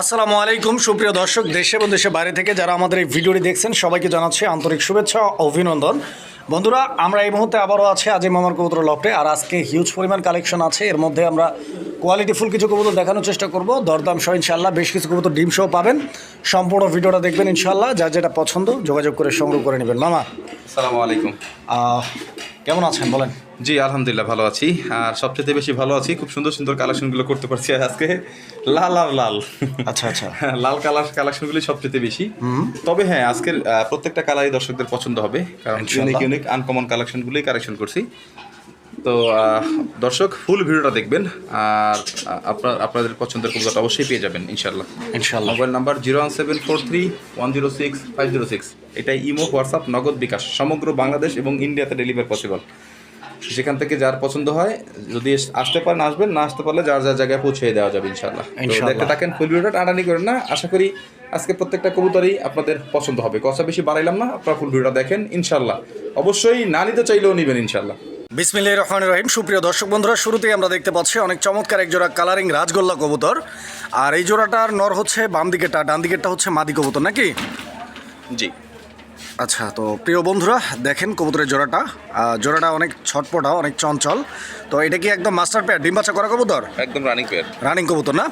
আসসালামু আলাইকুম সুপ্রিয় দর্শক দেশে এবং দেশের বাইরে থেকে যারা আমাদের এই ভিডিওটি দেখছেন সবাইকে জানাচ্ছি আন্তরিক শুভেচ্ছা ও অভিনন্দন। বন্ধুরা আমরা এই মুহূর্তে আবারও আছে আজিম মামার কবুতর লফটে আর আজকে হিউজ পরিমাণ কালেকশন আছে। এর মধ্যে আমরা কোয়ালিটিফুল কিছু কবুতর দেখানোর চেষ্টা করব। দরদাম সহ ইনশাল্লাহ বেশ কিছু কবুতর ডিম সহ পাবেন। সম্পূর্ণ ভিডিওটা দেখবেন ইনশাল্লাহ যার যেটা পছন্দ যোগাযোগ করে সংগ্রহ করে নেবেন। মামা। আসসালামু আলাইকুম। কেমন আছেন বলেন? জি আলহামদুলিল্লাহ ভালো আছি। আর সবচেয়ে বেশি ভালো আছি খুব সুন্দর সুন্দর কালেকশনগুলো করতে পারছি আজকে লাল আর লাল। আচ্ছা আচ্ছা। হ্যাঁ, লাল কালার কালেকশনগুলি সবচেয়ে বেশি। তবে হ্যাঁ আজকের প্রত্যেকটা কালারই দর্শকদের পছন্দ হবে কারণ। ইউনিক ইউনিক আনকমন কালেকশনগুলোই কালেকশন করছি। তো দর্শক ফুল ভিডিওটা দেখবেন আর আপনার আপনাদের পছন্দের কবুতরটা অবশ্যই পেয়ে যাবেন ইনশাল্লাহ ইনশাল্লাহ mobile number zero one seven four three one zero six five zero six. এটাই ইমো হোয়াটসঅ্যাপ নগদ বিকাশ সমগ্র বাংলাদেশ এবং ইন্ডিয়াতে ডেলিভার পসিবল সেখান থেকে যার পছন্দ হয় যদি আসতে পারেন আসবেন না আসতে পারলে যার যার জায়গায় পৌঁছে দেওয়া যাবে ইনশাল্লাহ। দেখতে থাকেন ফুল ভিডিওটা টানানি করেন না। আশা করি আজকে প্রত্যেকটা কবুতরই আপনাদের পছন্দ হবে। কথা বেশি বাড়াইলাম না আপনারা ফুল ভিডিওটা দেখেন ইনশাল্লাহ অবশ্যই না নিতে চাইলেও নেবেন ইনশাল্লাহ বিসমিল্লাহির রহমানির রহিম। সুপ্রিয় দর্শক বন্ধুরা শুরুতেই আমরা দেখতে পাচ্ছি অনেক চমৎকার এক জোড়া কালারিং রাজগোল্লা কবুতর। আর এই জোড়াটার নর হচ্ছে বাম দিকেরটা ডান দিকেরটা হচ্ছে মাদি কবুতর নাকি? জি। আচ্ছা তো প্রিয় বন্ধুরা দেখেন কবুতরের জোড়াটা। জোড়াটা অনেক ছটপটা অনেক চঞ্চল। তো এটা কি একদম মাস্টার পেয়ার ডিম বাচ্চা করা কবুতর? একদম রানিং পেয়ার রানিং কবুতর না?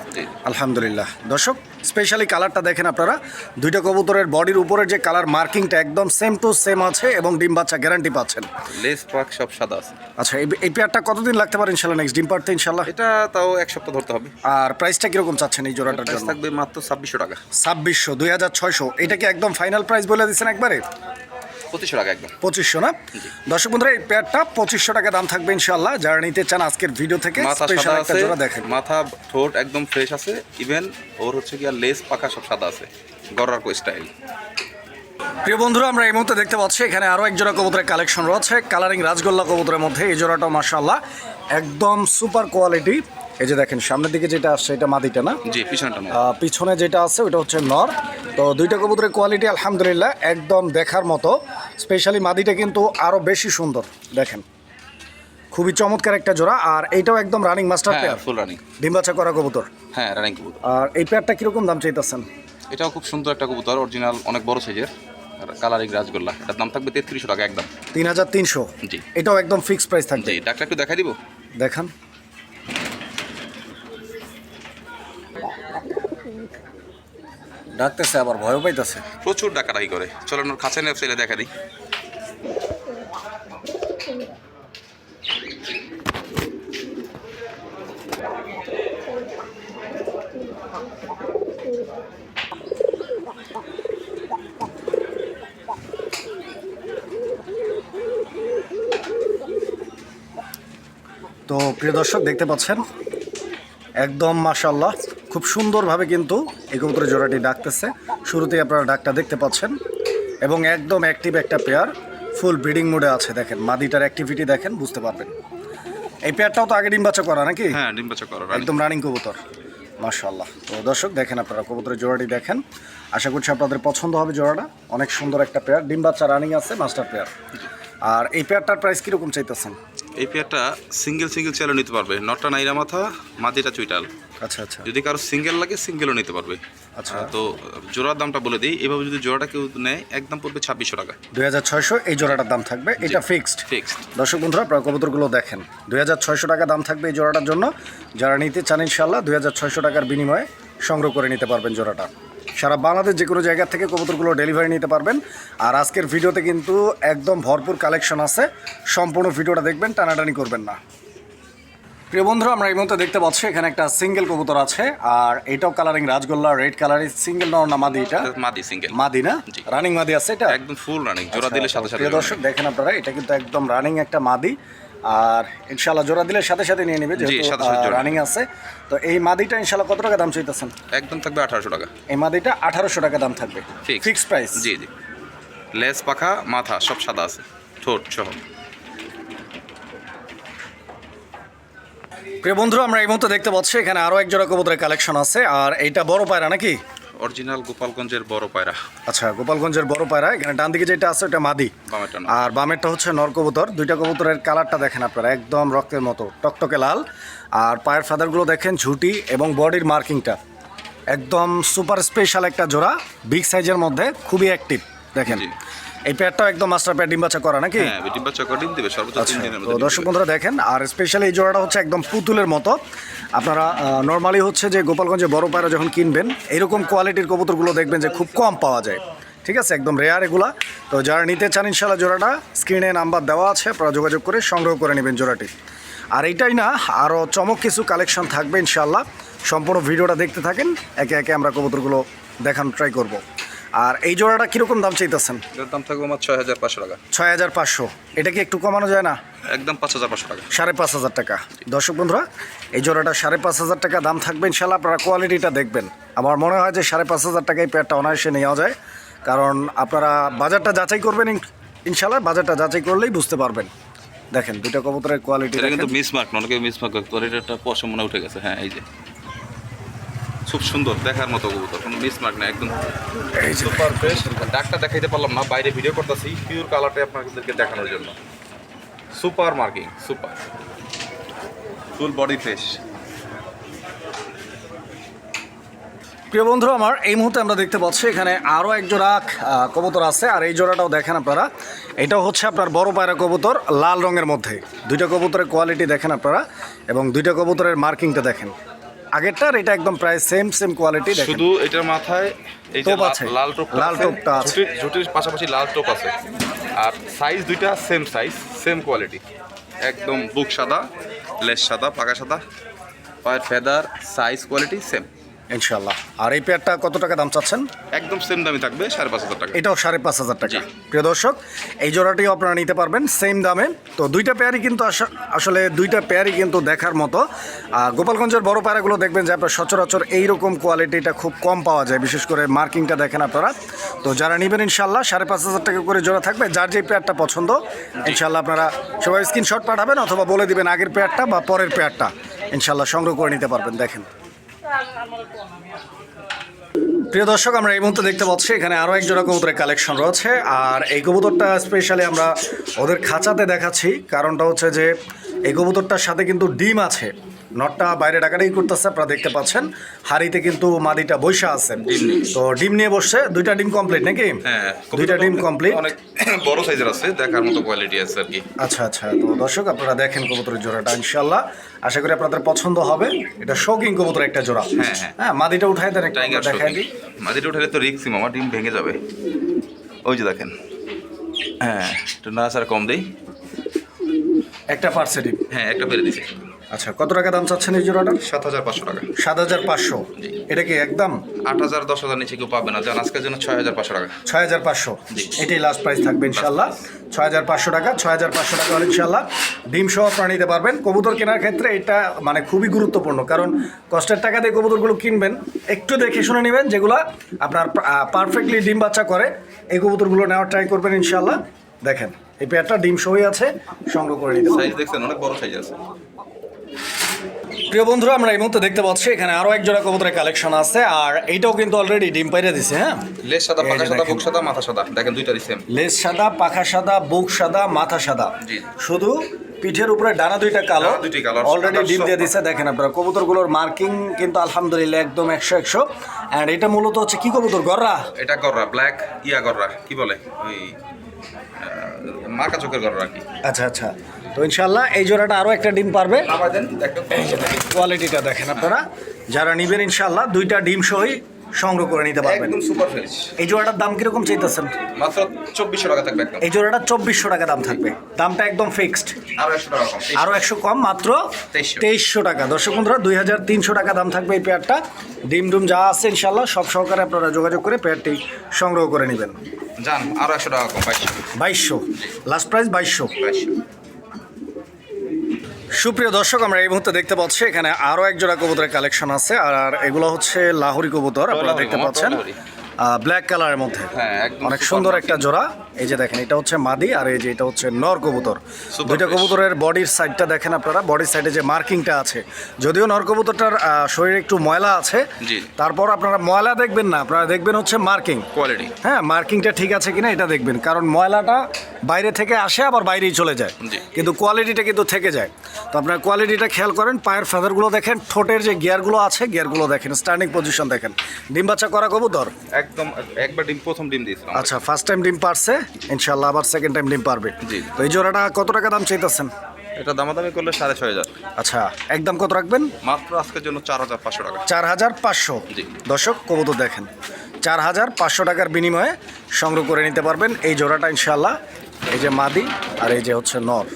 আলহামদুলিল্লাহ। দর্শক স্পেশালি কালারটা দেখেন আপনারা। দুইটা কবুতরের বডির উপরের যে কালার মার্কিংটা একদম সেম টু সেম আছে এবং ডিম বাচ্চা গ্যারান্টি পাচ্ছেন। লেস পাক সব সাদা আছে। আচ্ছা এই পেয়ারটা কতদিন লাগতে পারে ইনশাল্লাহ নেক্সট ডিম পারতে ইনশাল্লাহ? এটা তাও এক সপ্তাহ ধরতে হবে। আর প্রাইসটা কীরকম চাচ্ছেন এই জোড়াটার জন্য? থাকবে মাত্র ছাব্বিশশো টাকা। ছাব্বিশশো দুই হাজার ছয়শো। এটা কি একদম ফাইনাল প্রাইস বলে দিচ্ছেন একবারে? পঁচিশশো টাকা একদম। পঁচিশশো না? দর্শক বন্ধুরা এই পেয়ারটা পঁচিশশো টাকা দাম থাকবে ইনশাল্লাহ যারা নিতে চান আজকের ভিডিও থেকে মাথা স্পেশাল একটা জোড়া দেখেন। মাথা ঠোঁট একদম ফ্রেশ আছে ইভেন ওর হচ্ছে কি লেস পাকা সব সাদা আছে গড়ার কো স্টাইল প্রিয় বন্ধুরা আমরা এই মুহূর্তে দেখতে পাচ্ছি এখানে আরও এক জোড়া কবুতরের কালেকশন রয়েছে কালারিং রাজগোল্লা কবুতরের মধ্যে এই জোড়াটাও মাসাল্লাহ একদম সুপার কোয়ালিটি এই যে দেখেন সামনের দিকে যেটা আসছে এটা মাদিটা না? জি পিছনটা পিছনে যেটা আছে ওটা হচ্ছে নর। তো দুইটা কবুতরের কোয়ালিটি আলহামদুলিল্লাহ একদম দেখার মতো। স্পেশালি মাদিটা কিন্তু আরও বেশি সুন্দর দেখেন। খুবই চমৎকার একটা জোড়া আর এইটাও একদম running master pair full running ডিম্বাচা করা কবুতর। হ্যাঁ রানিং কবুতর। আর এই পেয়ারটা কীরকম দাম চাইতেছেন? এটাও খুব সুন্দর একটা কবুতর অরিজিনাল অনেক বড় সাইজের কালারিং রাজগোল্লা। এটার দাম থাকবে তেত্রিশশো টাকা একদম। তিন হাজার তিনশো। জি। এটাও একদম ফিক্সড প্রাইস থাকবে। ডাক্তার একটু দেখাই দিব? দেখান। ডাকতেছে আবার ভয়ও পাইতেছে। প্রচুর ডাকাডাকি করে। চলো ওর কাছে নিয়ে ছেলে দেখা দিই। তো প্রিয় দর্শক দেখতে পাচ্ছেন? একদম মাশাল্লাহ খুব সুন্দরভাবে কিন্তু এই কবুতরের জোড়াটি ডাকতেছে। শুরুতেই আপনারা ডাকটা দেখতে পাচ্ছেন। এবং একদম অ্যাক্টিভ একটা পেয়ার ফুল ব্রিডিং মোডে আছে দেখেন। মাদিটার অ্যাক্টিভিটি দেখেন বুঝতে পারবেন। এই পেয়ারটাও তো আগে ডিম বাচ্চা করা নাকি? হ্যাঁ ডিম বাচ্চা করো একদম রানিং কবুতর। মাশাল্লাহ তো দর্শক দেখেন আপনারা কবুতরের জোড়াটি দেখেন। আশা করছি আপনাদের পছন্দ হবে জোড়াটা। অনেক সুন্দর একটা পেয়ার ডিম বাচ্চা রানিং আছে মাস্টার পেয়ার আর এই পেয়ারটার প্রাইস কীরকম চাইতেছেন? এই পেয়ারটা সিঙ্গেল সিঙ্গেল চালও নিতে পারবে। নটটা নাইরা মাথা মাদিটা চুইটাল। আচ্ছা আচ্ছা। যদি কারও সিঙ্গেল লাগে সিঙ্গেলও নিতে পারবে। আচ্ছা। তো জোড়ার দামটা বলে দিই। এভাবে যদি জোড়াটা কেউ নেয় একদম পড়বে ছাব্বিশশো টাকা। দুই হাজার ছয়শো এই জোড়াটার দাম থাকবে। এটা ফিক্সড ফিক্সড দর্শক বন্ধুরা আপনারা কবুতরগুলো দেখেন। দুই হাজার ছয়শো টাকা দাম থাকবে এই জোড়াটার জন্য। যারা নিতে চান ইনশাল্লাহ দুই হাজার ছয়শো টাকার বিনিময়ে সংগ্রহ করে নিতে পারবেন জোড়াটা। সারা বাংলাদেশ যে কোনো জায়গা থেকে কবুতরগুলো ডেলিভারি নিতে পারবেন। আর আজকের ভিডিওতে কিন্তু একদম ভরপুর কালেকশন আছে। সম্পূর্ণ ভিডিওটা দেখবেন টানাটানি করবেন না। প্রিয় বন্ধুরা আমরা এই মুহূর্তে দেখতে পাচ্ছি এখানে একটা সিঙ্গেল কবুতর আছে আর এটাও কালারিং রাজগোল্লা রেড কালারের সিঙ্গেল নর না মাদি এটা? মাদি সিঙ্গেল মাদি না? রানিং মাদি আছে এটা? একদম ফুল রানিং জোড়া দিলে সাথে সাথে প্রিয় দর্শক দেখেন আপনারা এটা কিন্তু একদম রানিং একটা মাদি আর ইনশাল্লাহ জোড়া দিলে সাথে সাথে নিয়ে নেবে যেহেতু রানিং আছে। তো এই মাদিটা ইনশাল্লাহ কত টাকা দাম চাইতেছেন? একদম থাকবে আঠারোশো টাকা। এই মাদিটা আঠারোশো টাকা দাম থাকবে. ফিক্স প্রাইস জি জি। লেস পাখা মাথা সব সাদা আছে। ঠোঁট সহ। প্রিয় বন্ধুরা আমরা এই মুহূর্তে দেখতে পাচ্ছি এখানে আরও এক জোড়া কবুতরের কালেকশন আছে। আর এইটা বড় পায়রা নাকি? অরিজিনাল গোপালগঞ্জের বড় পায়রা। আচ্ছা গোপালগঞ্জের বড় পায়রা। এখানে ডান দিকে যেটা আছে ওটা মাদি। আর বামেরটা হচ্ছে নর কবুতর। দুইটা কবুতরের কালারটা দেখেন আপনারা একদম রক্তের মতো টকটকে লাল। আর পায়ের ফাদারগুলো দেখেন ঝুটি এবং বডির মার্কিংটা একদম সুপার স্পেশাল একটা জোড়া বিগ সাইজের মধ্যে খুবই অ্যাক্টিভ দেখেন এই পেয়ারটাও একদম মাস্টার প্যাড ডিম বাচ্চা করা নাকি? হ্যাঁ ডিম বাচ্চা করে ডিম দেবে সর্বোচ্চ আচ্ছা তিন দিনের মধ্যে দর্শক বন্ধুরা দেখেন আর স্পেশালি এই জোড়াটা হচ্ছে একদম পুতুলের মতো। আপনারা নর্মালি হচ্ছে যে গোপালগঞ্জে বড় পায়রা যখন কিনবেন এরকম কোয়ালিটির কবুতরগুলো দেখবেন যে খুব কম পাওয়া যায়। ঠিক আছে? একদম রেয়ার এগুলা। তো যারা নিতে চান ইনশাল্লাহ জোড়াটা স্ক্রিনে নাম্বার দেওয়া আছে আপনারা যোগাযোগ করে সংগ্রহ করে নেবেন জোড়াটি। আর এইটাই না আরও চমক কিছু কালেকশন থাকবে ইনশাল্লাহ সম্পূর্ণ ভিডিওটা দেখতে থাকেন একে একে আমরা কবুতরগুলো দেখানোর ট্রাই করব। আর এই জোড়াটা কীরকম দাম চাইতেছেন? এটার দাম থাকবে আমার ছয় হাজার পাঁচশো টাকা। ছয় হাজার পাঁচশো। এটা কি একটু কমানো যায় না? একদম পাঁচ হাজার পাঁচশো টাকা। সাড়ে পাঁচ হাজার টাকা। দর্শক বন্ধুরা এই জোড়াটা সাড়ে পাঁচ হাজার টাকা দাম থাকবে ইনশাল্লাহ আপনারা কোয়ালিটিটা দেখবেন। আমার মনে হয় যে সাড়ে পাঁচ হাজার টাকায় পেয়ারটা অনায়াসে নেওয়া যায়। কারণ আপনারা বাজারটা যাচাই করবেন ইনশাল্লাহ বাজারটা যাচাই করলেই বুঝতে পারবেন। দেখেন দুটো কবুতরের কোয়ালিটি কিন্তু মিসমার্ক অনেকে মিসমার্ক এটা পশম মনে উঠে গেছে। হ্যাঁ এই যে। খুব সুন্দর দেখার মতো কবুতর কোনো মিসমার্ক না একদম এই সুপার ফ্রেশ ডাকটা দেখাইতে পারলাম না বাইরে ভিডিও করতেছি পিওর কালারটা আপনাদেরকে দেখানোর জন্য। Super marking super full body fresh প্রিয় বন্ধু আমার এই মুহূর্তে আমরা দেখতে পাচ্ছি এখানে আরও এক জোড়া কবুতর আছে আর এই জোড়াটাও দেখেন আপনারা। এটাও হচ্ছে আপনার বড় পায়রা কবুতর লাল রঙের মধ্যে। দুইটা কবুতরের কোয়ালিটি দেখেন আপনারা এবং দুইটা কবুতরের মার্কিংটা দেখেন। আগেরটার এটা একদম প্রায় সেম সেম কোয়ালিটি শুধু এটার মাথায় এই যে টোপ আছে। লাল টোপ লাল টোপটা আছে। ঝুটির পাশাপাশি লাল টোপ আছে। আর সাইজ দুইটা সেম সাইজ সেম কোয়ালিটি একদম বুক সাদা লেস সাদা পাকা সাদা। পায়ের ফেদার সাইজ কোয়ালিটি সেম ইনশাল্লাহ আর এই পেয়ারটা কত টাকা দাম চাচ্ছেন? একদম সেম দামে থাকবে সাড়ে পাঁচ হাজার টাকা। এটাও সাড়ে পাঁচ হাজার টাকা। প্রিয় দর্শক এই জোড়াটিও আপনারা নিতে পারবেন সেম দামে। তো দুইটা পেয়ারই কিন্তু আস- আসলে দুইটা পেয়ারই কিন্তু দেখার মতো। আর গোপালগঞ্জের বড় পায়রাগুলো দেখবেন যে আপনার সচরাচর এইরকম কোয়ালিটিটা খুব কম পাওয়া যায় বিশেষ করে মার্কিংটা দেখেন আপনারা। তো যারা নেবেন ইনশাল্লাহ সাড়ে পাঁচ হাজার টাকা করে জোড়া থাকবে যার যে পেয়ারটা পছন্দ ইনশাল্লাহ আপনারা সবাই স্ক্রিনশট পাঠাবেন অথবা বলে দিবেন আগের পেয়ারটা বা পরের পেয়ারটা। ইনশাল্লাহ সংগ্রহ করে নিতে পারবেন দেখেন। প্রিয় দর্শক, আমরা এই মুহূর্তে দেখতে পাচ্ছি, এখানে আরও এক জোড়া কবুতরের কালেকশন রয়েছে। আর এই কবুতরটা স্পেশালি আমরা ওদের খাঁচাতে দেখাচ্ছি। কারণটা হচ্ছে যে, এই কবুতরটার সাথে কিন্তু ডিম আছে। নটটা বাইরে ডাকাডাকি করতেছে আপনারা দেখতে পাচ্ছেন। হাড়িতে কিন্তু মাদিটা বৈশা আছে। তো ডিম নিয়ে বসছে। দুইটা ডিম কমপ্লিট নাকি? হ্যাঁ দুইটা ডিম কমপ্লিট অনেক বড় সাইজের আছে দেখার মতো কোয়ালিটি আছে আর কি। আচ্ছা আচ্ছা। তো দর্শক আপনারা দেখেন কবুতরের জোড়াটা ইনশাল্লাহ আশা করি আপনাদের পছন্দ হবে। এটা শৌকিং কবুতর একটা জোড়া। হ্যাঁ, হ্যাঁ। হ্যাঁ মাদিটা উঠাই দেন একটু দেখাই দিই মাঝিটা উঠালে তো রিক্সি মামা ডিম ভেঙে যাবে। ওই যে দেখেন। হ্যাঁ একটু নাড়াচাড়া কম দেই। একটা পার্সে ডিম। হ্যাঁ একটা বেড়ে দিছে। আচ্ছা কত টাকা দাম চাচ্ছেন এই জোড়াটা সাত হাজার পাঁচশো টাকা। সাত হাজার পাঁচশো। এটা কি একদম? আট হাজার দশ হাজার নিচে কেউ পাবে না। যান আজকের জন্য ছয় হাজার পাঁচশো টাকা। ছয় হাজার পাঁচশো। এটাই লাস্ট প্রাইস থাকবে ইনশাল্লাহ ছয় হাজার পাঁচশো টাকা ছয় হাজার পাঁচশো টাকা হলে ইনশাল্লাহ ডিম সহ আপনারা নিতে পারবেন। কবুতর কেনার ক্ষেত্রে এটা মানে খুবই গুরুত্বপূর্ণ কারণ কষ্টের টাকা দিয়ে কবুতরগুলো কিনবেন একটু দেখে শুনে নেবেন যেগুলো আপনার পারফেক্টলি ডিম বাচ্চা করে। এই কবুতরগুলো নেওয়ার ট্রাই করবেন ইনশাল্লাহ দেখেন এই পেয়ারটা ডিম সহই আছে সংগ্রহ করে নিতে সাইজ দেখছেন অনেক বড় সাইজ আছে। প্রিয় বন্ধুরা আমরা এই মুহূর্তে দেখতে পাচ্ছি এখানে আরও এক জোড়া কবুতরের কালেকশন আছে আর এইটাও কিন্তু অলরেডি ডিম পাইরে দিছে হ্যাঁ? লেস সাদা পাখা সাদা বুক সাদা মাথা সাদা দেখেন দুইটারই সেম লেজ সাদা পাখা সাদা বুক সাদা মাথা সাদা। জি। শুধু পিঠের উপরে ডানা দুইটা কালো দুইটি কালো, অলরেডি ডিম দিয়ে দিছে দেখেন আপনারা কবুতরগুলোর মার্কিং কিন্তু আলহামদুলিল্লাহ একদম একশো একশো। অ্যান্ড এটা মূলত হচ্ছে কি কবুতর গররা? এটা গররা ব্ল্যাক ইয়া গররা কি বলে? ওই মাকা চোখের গররা কি। আচ্ছা আচ্ছা। তো ইনশাল্লাহ এই জোড়াটা আরও একটা ডিম পারবে। কোয়ালিটিটা দেখেন। আপনারা। যারা নিবেন ইনশাল্লাহ দুইটা ডিম সহই সংগ্রহ করে নিতে পারবেন। একদম সুপার ফ্রেশ এই জোড়াটার দাম কীরকম চাইতেছেন? মাত্র চব্বিশশো টাকা থাকবে একদম। এই জোড়াটা চব্বিশশো টাকা দাম থাকবে। দামটা একদম ফিক্সড আরও একশো কম। মাত্র তেইশশো। টাকা। দর্শক বন্ধুরা দুই হাজার তিনশো টাকা দাম থাকবে এই পেয়ারটা ডিম ডুম যা আছে ইনশাল্লাহ সব সহকারে আপনারা যোগাযোগ করে পেয়ারটি সংগ্রহ করে নেবেন। যান আরও একশো টাকা কম বাইশশো। বাইশশো। লাস্ট প্রাইস বাইশশো। বাইশশো। সুপ্রিয় দর্শক আমরা এই মুহূর্তে দেখতে পাচ্ছি এখানে আরও এক জোড়া কবুতরের কালেকশন আছে আর এগুলো হচ্ছে লাহোরি কবুতর আপনারা দেখতে পাচ্ছেন লাহোরি। ব্ল্যাক কালারের মধ্যে। হ্যাঁ, অনেক সুন্দর একটা জোড়া। এই যে দেখেন এটা হচ্ছে মাদি আর এই যে এটা হচ্ছে নর কবুতর। দুইটা কবুতরের বডির সাইডটা দেখেন আপনারা। বডির সাইডে যে মার্কিংটা আছে যদিও নর কবুতরটার শরীরে একটু ময়লা আছে তারপর আপনারা ময়লা দেখবেন না আপনারা দেখবেন হচ্ছে মার্কিং কোয়ালিটি হ্যাঁ মার্কিংটা ঠিক আছে কিনা এটা দেখবেন কারণ ময়লাটা বাইরে থেকে আসে আবার বাইরেই চলে যায়। কিন্তু কোয়ালিটিটা কিন্তু থেকে যায়। তো আপনার কোয়ালিটিটা খেয়াল করেন পায়ের ফেদারগুলো দেখেন ঠোঁটের যে গিয়ারগুলো আছে গিয়ারগুলো দেখেন স্ট্যান্ডিং পজিশন দেখেন। ডিম বাচ্চা করা কবুতর। একদম একবার ডিম প্রথম ডিম দিয়েছিলাম। আচ্ছা ফার্স্ট টাইম ডিম পারছে ইনশাল্লাহ আবার সেকেন্ড টাইম ডিম পারবে। জি। তো এই জোড়াটা কত টাকা দাম চাইতেছেন? এটা দামাদামি করলে সাড়ে ছয় হাজার। আচ্ছা একদম কত রাখবেন? মাত্র আজকের জন্য চার হাজার পাঁচশো টাকা। চার হাজার পাঁচশো। জি। দর্শক কবুতর দেখেন। চার হাজার পাঁচশো টাকার বিনিময়ে সংগ্রহ করে নিতে পারবেন এই জোড়াটা ইনশাল্লাহ এই যে মাদি আর এই যে হচ্ছে নর।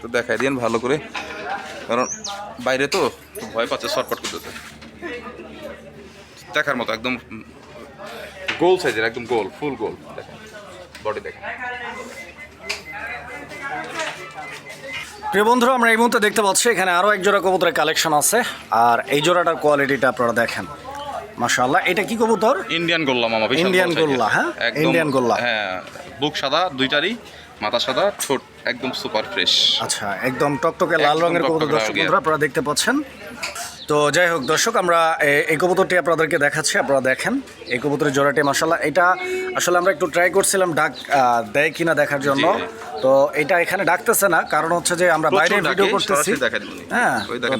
তো দেখাই দিন ভালো করে। কারণ বাইরে তো ভয় পাচ্ছে শর্টকাট করতেছে। দেখার মতো একদম গোল সাইজের একদম গোল ফুল গোল দেখেন বডি দেখেন প্রিয় বন্ধুরা আমরা এই মুহূর্তে দেখতে পাচ্ছি এখানে আরও এক জোড়া কবুতরের কালেকশন আছে আর এই জোড়াটার কোয়ালিটিটা আপনারা দেখেন মাশাআল্লাহ এটা কি কবুতর ইন্ডিয়ান গোল্লা মামা size-এর। গোল্লা, হ্যাঁ? ইন্ডিয়ান গোল্লা। হ্যাঁ বুক সাদা দুইটারই মাথা সাদা ঠোঁট একদম সুপার ফ্রেশ। আচ্ছা একদম টকটকে লাল রঙের কবুতর দর্শক বন্ধুরা আপনারা দেখতে পাচ্ছেন। তো যাই হোক দর্শক আমরা এই কবুতরটি আপনাদেরকে দেখাচ্ছি আপনারা দেখেন। এই কবুতরের জোড়াটি মাসাল্লাহ এটা আসলে আমরা একটু ট্রাই করছিলাম ডাক দেয় কিনা দেখার জন্য। তো এটা এখানে ডাকতেছে না কারণ হচ্ছে যে আমরা বাইরে ভিডিও করতেছি। হ্যাঁ।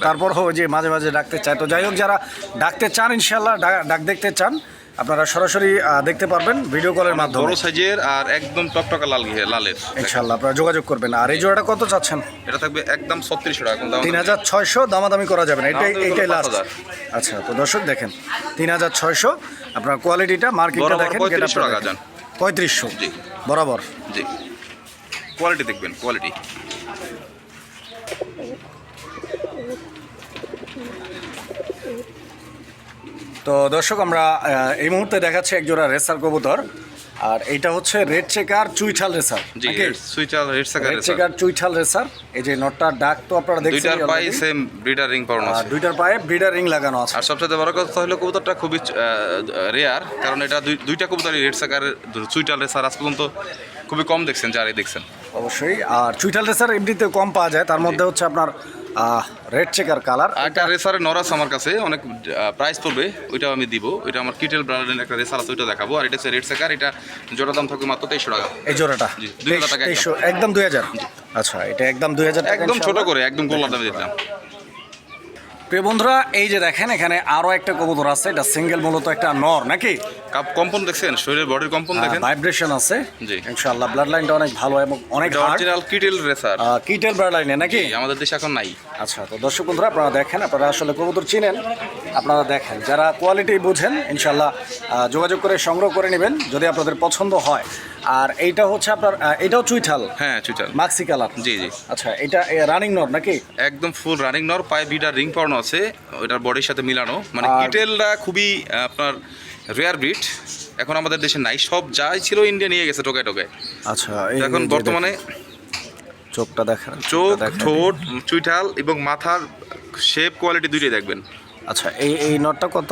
তারপর হবে যে মাঝে মাঝে ডাকতে চায়। তো যাই হোক যারা ডাকতে চান ইনশাল্লাহ ডাক দেখতে চান আপনারা সরাসরি দেখতে পারবেন ভিডিও কলের মাধ্যমে বড় সাইজের আর একদম টকটকা লাল ঘিয়ে লালের ইনশাল্লাহ আপনারা যোগাযোগ করবেন। আর এই জোড়াটা কত চাচ্ছেন? এটা থাকবে একদম ছত্রিশশো টাকা দাম তিন হাজার ছয়শো দামাদামি করা যাবে না। এটাই করলে লাস্ট 5,000 আচ্ছা তো দর্শক দেখেন তিন হাজার ছয়শো আপনার কোয়ালিটিটা মার্কেটটা দেখেন 3500 টাকা যান। পঁয়ত্রিশশো। জি। বরাবর। জি। কোয়ালিটি দেখবেন কোয়ালিটি তো দর্শক আমরা এই মুহূর্তে দেখাচ্ছি একজোড়া রেসার কবুতর আর এইটা হচ্ছে রেড চেকার চুইঠাল রেসার সুইচার রেড সাকার রেড চেকার চুইঠাল রেসার। এই যে নটটার ডাক তো আপনারা দেখছেন দুইটার পাই সেম ব্রিডার রিং পাওয়ানো আছে। দুইটার পায়ে ব্রিডার রিং লাগানো আছে। আর সবচেয়ে বড় কথা হলো কবুতরটা খুবই রেয়ার কারণ এটা দুই- দুইটা কবুতরই রেড চেকার সুইটার রেসার আজ পর্যন্ত খুবই কম দেখছেন যারাই দেখছেন। অবশ্যই আর চুইঠাল রেসার এমনিতে কম পাওয়া যায় তার মধ্যে হচ্ছে আপনার রেড চেকার কালার একটা রেসারের নরাস আমার কাছে অনেক প্রাইস পড়বে ওইটাও আমি দিব। ওইটা আমার কিটেল ব্র্যান্ডের একটা রেসার আছে ওইটা দেখাবো। আর এটা হচ্ছে রেড চেকার এটা জোড়া দাম থাকবে মাত্র তেইশশো টাকা। এই জোড়াটা? জি, 2000 টাকা একদম। দুই হাজার? আচ্ছা এটা একদম দুই হাজার একদম ছোট করে একদম গোল্লার দামে দিতাম প্রিয় বন্ধুরা এই যে দেখেন এখানে আরও একটা কবুতর আছে। এটা সিঙ্গেল মূলত একটা নর নাকি? কাপ কম্পন দেখছেন? শরীরের বডির কম্পন দেখেন? ভাইব্রেশন আছে। জি। ইনশাআল্লাহ ব্লাড লাইনটা অনেক ভালো এবং অনেক hard original Kittel racer Kittel blood লাইনে নাকি? আমাদের দেশে এখন নাই। আচ্ছা তো দর্শক বন্ধুরা আপনারা দেখেন আপনারা আসলে কবুতর চিনেন আপনারা দেখেন। যারা কোয়ালিটি বুঝেন ইনশাল্লাহ যোগাযোগ করে সংগ্রহ করে নেবেন যদি আপনাদের পছন্দ হয়। আর এইটা হচ্ছে আপনার এটাও চুইঠাল? হ্যাঁ চুইটাল মাক্সি কালার? জি জি। আচ্ছা এটা রানিং নর নাকি? একদম ফুল রানিং নর পায়ে বিডার রিং পাওয়ানো আছে ওইটার বডির সাথে মিলানো। মানে কিটেলটা খুবই আপনার রেয়ার ব্রিড এখন আমাদের দেশে নাই সব যাই ছিল ইন্ডিয়া নিয়ে গেছে টোকায় টোকায়। আচ্ছা এখন বর্তমানে চোখটা দেখেন চোখ ঠোঁট চুইঠাল এবং মাথার শেপ কোয়ালিটি দুইটাই দেখবেন। আচ্ছা এই এই নটটা কত?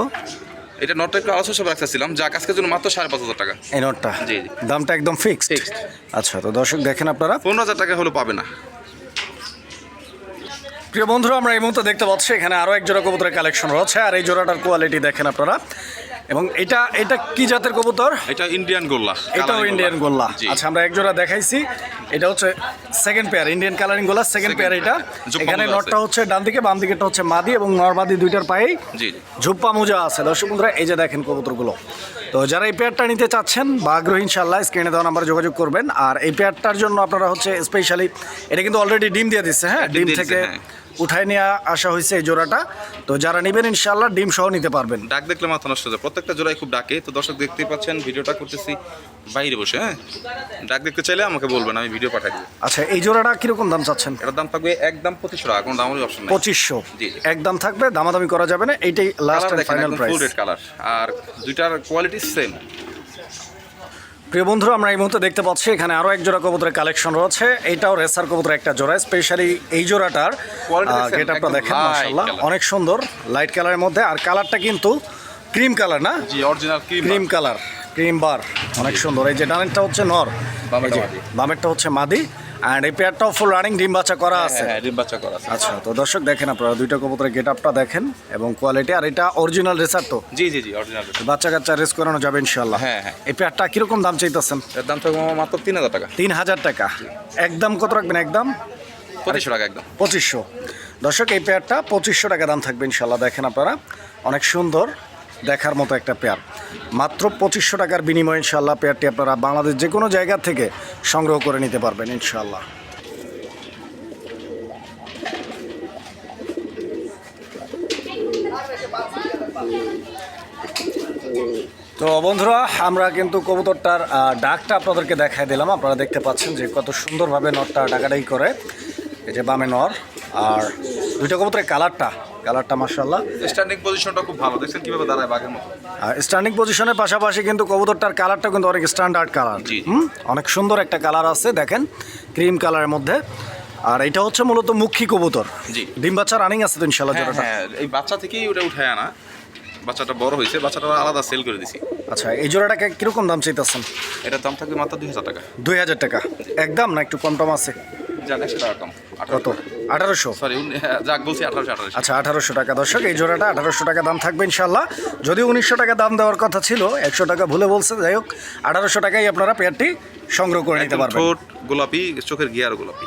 এটা নটটা একটু আলোচনা সব রাখতেছিলাম যা কাজকের জন্য মাত্র সাড়ে পাঁচ হাজার টাকা। এই নটটা জি। দামটা একদম ফিক্সড Fixed। আচ্ছা তো দর্শক দেখেন আপনারা। পনেরো হাজার টাকা হলে পাবে না। প্রিয় বন্ধুরা আমরা এই মুহূর্তে দেখতে পাচ্ছি এখানে আরও এক জোড়া কবুতরের কালেকশন রয়েছে আর এই জোড়াটার কোয়ালিটি দেখেন আপনারা। এবং এটা এটা কি জাতের কবুতর? এটা ইন্ডিয়ান গোল্লা এটাও ইন্ডিয়ান গোল্লা। আচ্ছা আমরা এক জোড়া দেখাইছি। এটা হচ্ছে সেকেন্ড পেয়ার ইন্ডিয়ান কালারিং গোল্লা সেকেন্ড পেয়ার এটা। এখানে নটটা হচ্ছে ডান দিকে বাম দিকেটা হচ্ছে মাদি এবং নরমাদি দুইটার পায়ে ঝুপ্পা মোজা আছে। দর্শক বন্ধুরা এই যে দেখেন কবুতরগুলো। তো যারা এই পেয়ারটা নিতে চাচ্ছেন বা আগ্রহী ইনশাল্লাহ স্ক্রিনে দেওয়া নাম্বারে যোগাযোগ করবেন। আর এই পেয়ারটার জন্য আপনারা হচ্ছে স্পেশালি এটা কিন্তু অলরেডি ডিম দিয়ে দিচ্ছে হ্যাঁ? ডিম থেকে হ্যাঁ। উঠায় নিয়ে আসা হয়েছে এই জোড়াটা। তো যারা নেবেন ইনশাল্লাহ ডিম সহ নিতে পারবেন। ডাক দেখলে মাথা নষ্ট হয়ে যায়। প্রত্যেকটা জোড়াই খুব ডাকে। তো দর্শক দেখতেই পাচ্ছেন ভিডিওটা করতেছি বাইরে বসে হ্যাঁ? ডাক দেখতে চাইলে আমাকে বলবেন আমি ভিডিও পাঠাই দিই আচ্ছা এই জোড়াটা কীরকম দাম চাচ্ছেন? এটার দাম থাকবে একদম পঁচিশশো টাকা কোনো দামের অপশন নেই। পঁচিশশো। একদম থাকবে দামাদামি করা যাবে না এইটাই last final price full red colour আর দুইটার কোয়ালিটি সেম। প্রিয় বন্ধুরা আমরা এই মুহূর্তে দেখতে পাচ্ছি এখানে আরও এক জোড়া কবুতরের কালেকশন রয়েছে। এটাও রেসার কবুতর একটা জোড়া স্পেশালি এই জোড়াটার? গেট আপটা দেখেন light অনেক সুন্দর লাইট কালারের মধ্যে। আর কালারটা কিন্তু ক্রিম কালার না? জি original cream cream colour cream bar অনেক সুন্দর। এই যে ডানেরটা হচ্ছে নর। বামেরটা হচ্ছে মাদি। অ্যান্ড এই পেয়ারটাও ফুল রানিং ডিম বাচ্চা করা আছে। হ্যাঁ ডিম বাচ্চা করা আছে। আচ্ছা তো দর্শক দেখেন আপনারা দুইটা কবুতরের গেট আপটা দেখেন এবং কোয়ালিটি আর এটা অরিজিনাল রেসার তো? জি জি জি অরিজিনাল বাচ্চা কাচ্চা রেস করানো যাবে ইনশাল্লাহ হ্যাঁ, হ্যাঁ। এই পেয়ারটা কীরকম দাম চাইতেছেন? এর দাম থাকবে মাত্র তিন হাজার টাকা। তিন হাজার টাকা। একদম কত রাখবেন একদম? পঁচিশশো টাকা একদম। পঁচিশশো। দর্শক এই পেয়ারটা পঁচিশশো টাকা দাম থাকবে ইনশাল্লাহ দেখেন আপনারা। অনেক সুন্দর। দেখার মতো একটা পেয়ার। মাত্র পঁচিশশো টাকার বিনিময়ে ইনশাল্লাহ পেয়ারটি আপনারা বাংলাদেশ যে কোনো জায়গা থেকে সংগ্রহ করে নিতে পারবেন ইনশাল্লাহ তো বন্ধুরা, আমরা কিন্তু কবুতরটার ডাকটা আপনাদেরকে দেখাই দিলাম। আপনারা দেখতে পাচ্ছেন যে কত সুন্দরভাবে নরটা ডাকাডাই করে। এই যে বামে নর আর দুইটা কবুতরের কালারটা কালারটা মার্শাল্লাহ স্ট্যান্ডিং পজিশনটা খুব ভালো। দেখছেন কীভাবে দাঁড়ায় বাঘের মতো? আর স্ট্যান্ডিং পজিশনের পাশাপাশি কিন্তু কবুতরটার কালারটা কিন্তু অনেক স্ট্যান্ডার্ড কালার হুম? অনেক সুন্দর একটা কালার আছে দেখেন ক্রিম কালারের মধ্যে। আর এটা হচ্ছে মূলত মুখী কবুতর। জি। ডিম বাচ্চা রানিং আছে তো ইনশাল্লাহ হ্যাঁ জোড়াটা? হ্যাঁ এই বাচ্চা থেকেই ওটা উঠে আনা। বাচ্চাটা বড় হয়েছে বাচ্চাটা আলাদা সেল করে দিছি। আচ্ছা এই জোড়াটাকে কীরকম দাম চাইতেছেন? এটার দাম থাকবে মাত্র দুই হাজার টাকা। দুই হাজার টাকা। একদম না একটু কম টম আছে? একশো টাকা কম। কত? আঠারোশো? সরি যাক বলছি আঠারোশো আঠারোশো। আচ্ছা আঠারোশো টাকা। দর্শক এই জোড়াটা আঠারোশো টাকা দাম থাকবে ইনশাল্লাহ যদি উনিশশো টাকা দাম দেওয়ার কথা ছিল একশো টাকা ভুলে বলছে যাই হোক আঠারোশো টাকায় আপনারা পেয়ারটি সংগ্রহ করে নিতে পারবেন। গোলাপি চোখের গিয়ার গোলাপি।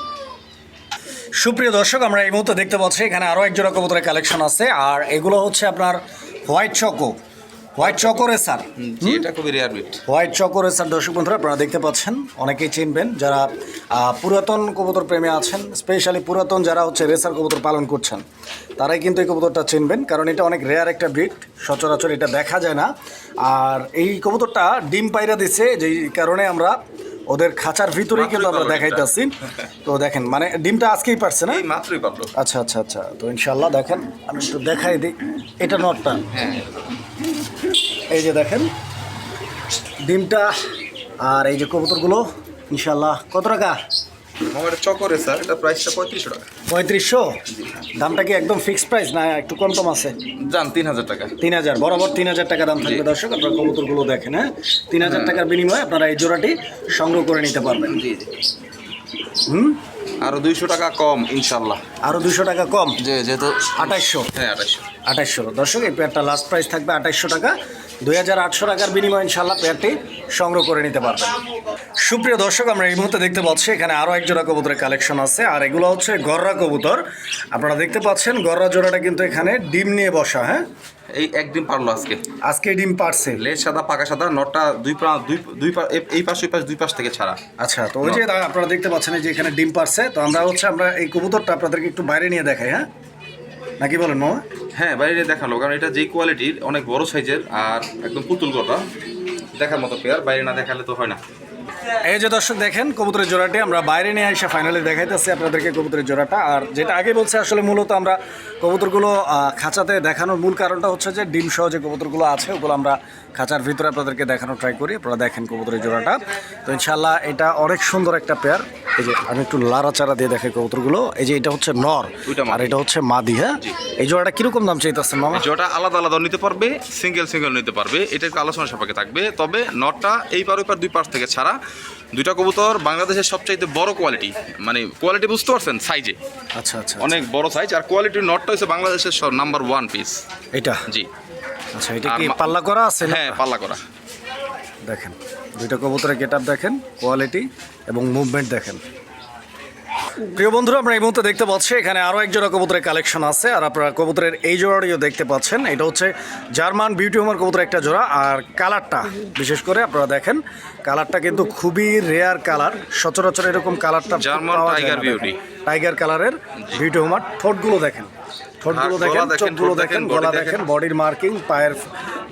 সুপ্রিয় দর্শক আমরা এই মুহূর্তে দেখতে পাচ্ছি এখানে আরও এক জোড়া কবুতরের কালেকশন আছে আর এগুলো হচ্ছে আপনার white choco. White choco racer জি এটা খুবই রেয়ার বিট হোয়াইট চকো রেসার দর্শক বন্ধুরা আপনারা দেখতে পাচ্ছেন অনেকেই চিনবেন যারা পুরাতন কবুতর প্রেমে আছেন স্পেশালি পুরাতন যারা হচ্ছে রেসার কবুতর পালন করছেন তারাই কিন্তু এই কবুতরটা চিনবেন কারণ এটা অনেক রেয়ার একটা ব্রিড সচরাচর এটা দেখা যায় না। আর এই কবুতরটা ডিম পাইরা দিছে যেই কারণে আমরা ওদের খাঁচার ভিতরেই কিন্তু আমরা দেখাইতেছি। তো দেখেন মানে ডিমটা আজকেই পারছে না? মাত্রই পাবলো। আচ্ছা আচ্ছা আচ্ছা তো ইনশাল্লাহ দেখেন আমি একটু দেখাই দিই এটা নটটা। হ্যাঁ। এই যে দেখেন ডিমটা আর এই যে কবুতরগুলো ইনশাল্লাহ কত টাকা? আমার চকরে স্যার এটা প্রাইসটা পঁয়ত্রিশশো টাকা। পঁয়ত্রিশশো? দামটা কি একদম ফিক্সড প্রাইস না একটু কম কম আছে? যান তিন হাজার টাকা। তিন হাজার বরাবর তিন হাজার টাকা দাম থাকবে দর্শক আপনারা কবুতরগুলো দেখেন হ্যাঁ? তিন হাজার টাকার বিনিময়ে আপনারা এই জোড়াটি সংগ্রহ করে নিতে পারবেন। জি জি। হুম? আরও দুইশো টাকা কম ইনশাল্লাহ আরও দুশো টাকা কম? যেহেতু আঠাইশশো? হ্যাঁ আঠাশশো দর্শক এই লাস্ট প্রাইস থাকবে আঠাইশশো টাকা। দুই হাজার আটশো টাকার বিনিময়ে ইনশাল্লাহ পেয়ারটি সংগ্রহ করে নিতে পারবেন। সুপ্রিয় দর্শক আমরা এই মুহূর্তে দেখতে পাচ্ছি এখানে আরও এক জোড়া কবুতরের কালেকশন আছে আর এগুলো হচ্ছে গররা কবুতর। আপনারা দেখতে পাচ্ছেন গররা জোড়াটা কিন্তু এখানে ডিম নিয়ে বসা হ্যাঁ? এই এক ডিম পারল আজকে। আজকে ডিম পারছে। লেজ সাদা পাকা সাদা নটটা দুই পা দুই দুই পা এই পাশ ওই পাশ দুই পাশ থেকে ছাড়া। আচ্ছা তো ওই যে আপনারা দেখতে পাচ্ছেন যে এখানে ডিম পারছে তো আমরা হচ্ছে আমরা এই কবুতরটা আপনাদেরকে একটু বাইরে নিয়ে দেখাই হ্যাঁ? নাকি বলেন মামা? হ্যাঁ বাইরে দেখাল, কারণ এটা যে কোয়ালিটির অনেক বড় সাইজের আর একদম পুতুল কথা। দেখার মতো পেয়ার বাইরে না দেখালে তো হয় না। এই যে দর্শক দেখেন, কবুতরের জোড়াটি, আমরা বাইরে নিয়ে এসে ফাইনালি দেখাইতেছি আপনাদেরকে কবুতরের জোড়াটা। আর যেটা আগে বলছে, আসলে মূলত আমরা কবুতরগুলো খাঁচাতে দেখানোর মূল কারণটা হচ্ছে যে ডিম সহ যে কবুতরগুলো আছে ওগুলো আমরা খাঁচার ভিতরে আপনাদেরকে দেখানোর ট্রাই করি। আপনারা দেখেন কবুতরের জোড়াটা। তো ইনশাল্লাহ এটা অনেক সুন্দর একটা পেয়ার এই যে আমি একটু লাড়াচাড়া দিয়ে দেখাই কবুতরগুলো। এই যে এটা হচ্ছে নর আর এটা হচ্ছে মাদি হ্যাঁ? এই জোড়াটা কীরকম দাম চাইতেছেন মামা? জোটা আলাদা আলাদা নিতে পারবে সিঙ্গেল সিঙ্গেল নিতে পারবে। এটা একটু আলোচনা সাপেক্ষে থাকবে। তবে নরটা এই পার ওই পার দুই পাশ থেকে ছাড়া দুইটা কবুতর বাংলাদেশের সবচাইতে বড় কোয়ালিটি মানে কোয়ালিটি বুঝতে পারছেন সাইজে আচ্ছা আচ্ছা অনেক বড় সাইজ আর কোয়ালিটির নটটা হচ্ছে বাংলাদেশের নাম্বার ওয়ান পিস এটা? জি। আচ্ছা এটা কি পাল্লা করা আছে হ্যাঁ পাল্লা করা। দেখেন দুইটা কবুতরের গেট দেখেন কোয়ালিটি এবং মুভমেন্ট দেখেন। প্রিয় বন্ধুরা আমরা এই মুহূর্তে দেখতে পাচ্ছি এখানে আরও এক জোড়া কবুতরের কালেকশন আছে আর আপনারা কবুতরের এই জোড়াটিও দেখতে পাচ্ছেন এটা হচ্ছে জার্মান বিউটি হোমার কবুতরের একটা জোড়া আর কালারটা বিশেষ করে আপনারা দেখেন কালারটা কিন্তু খুবই রেয়ার কালার সচরাচর এরকম কালারটা জার্মান টাইগার বিউটি। টাইগার কালারের বিউটি হোমার ঠোঁটগুলো দেখেন ঠোঁটগুলো দেখেন দেখেন, চোখগুলো ঠোঁট দেখেন গলা দেখেন দেখেন। বডির মার্কিং পায়ের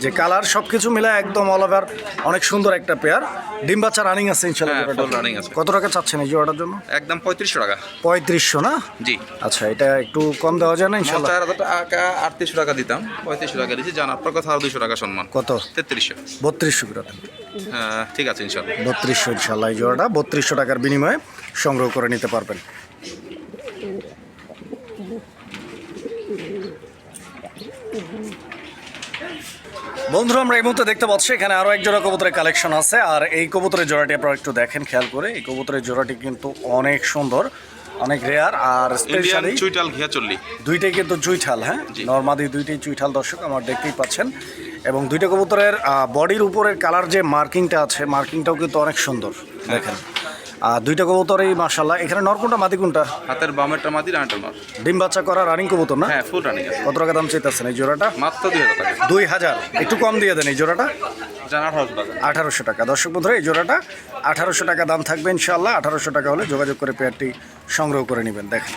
যে কালার সব কিছু মিলে একদম অল ওভার অনেক সুন্দর একটা পেয়ার ডিম বাচ্চা রানিং আছে হ্যাঁ, running আছে। কত টাকা চাচ্ছেন এই জোড়াটার জন্য? একদম পঁয়ত্রিশশো টাকা। পঁয়ত্রিশশো না? জি। আচ্ছা এটা একটু কম দেওয়া যায় না ইনশাল্লাহ চার হাজার টাকা আটত্রিশশো টাকা দিতাম। পঁয়ত্রিশশো টাকা দিচ্ছি জান আপনার কথা আরও দুশো টাকা সম্মান। কত? তেত্রিশশো। বত্রিশশো হ্যাঁ, ঠিক আছে ইনশাল্লাহ বত্রিশশো ইনশাল্লাহ এই জোড়াটা। বত্রিশশো টাকার বিনিময়ে সংগ্রহ করে নিতে পারবেন। বন্ধুরা আমরা এই মুহূর্তে দেখতে পাচ্ছি এখানে আরও এক জোড়া কবুতরের কালেকশন আছে। আর এই কবুতরের জোড়াটি আপনারা একটু দেখেন খেয়াল করে। এই কবুতরের জোড়াটি কিন্তু অনেক সুন্দর অনেক রেয়ার আর স্পেশালি চুইটাল ঘিয়া চল্লি দুইটাই কিন্তু চুইঠাল হ্যাঁ। নর্মাদি দুইটাই চুইঠাল দর্শক আমার দেখতেই পাচ্ছেন। এবং দুইটা কবুতরের বডির উপরের কালার যে মার্কিংটা আছে মার্কিংটাও কিন্তু অনেক সুন্দর। দেখেন। আর দুইটা কবুতরই মাশাল্লাহ এখানে নর কোনটা? মাদি কোনটা? হাতের বামেরটা মাদি রানটা নর। ডিম বাচ্চা করা রানিং কবুতর না? হ্যাঁ ফুল রানিং কত টাকা দাম চাইতেছেন এই জোড়াটা? মাত্র দুই হাজার টাকা। দুই হাজার। একটু কম দিয়ে দেন এই জোড়াটা। আঠারোশো টাকা। দর্শক বন্ধুরা এই জোড়াটা আঠারোশো টাকা দাম থাকবে ইনশাল্লাহ আঠারোশো টাকা হলে যোগাযোগ করে পেয়ারটি সংগ্রহ করে নেবেন। দেখেন।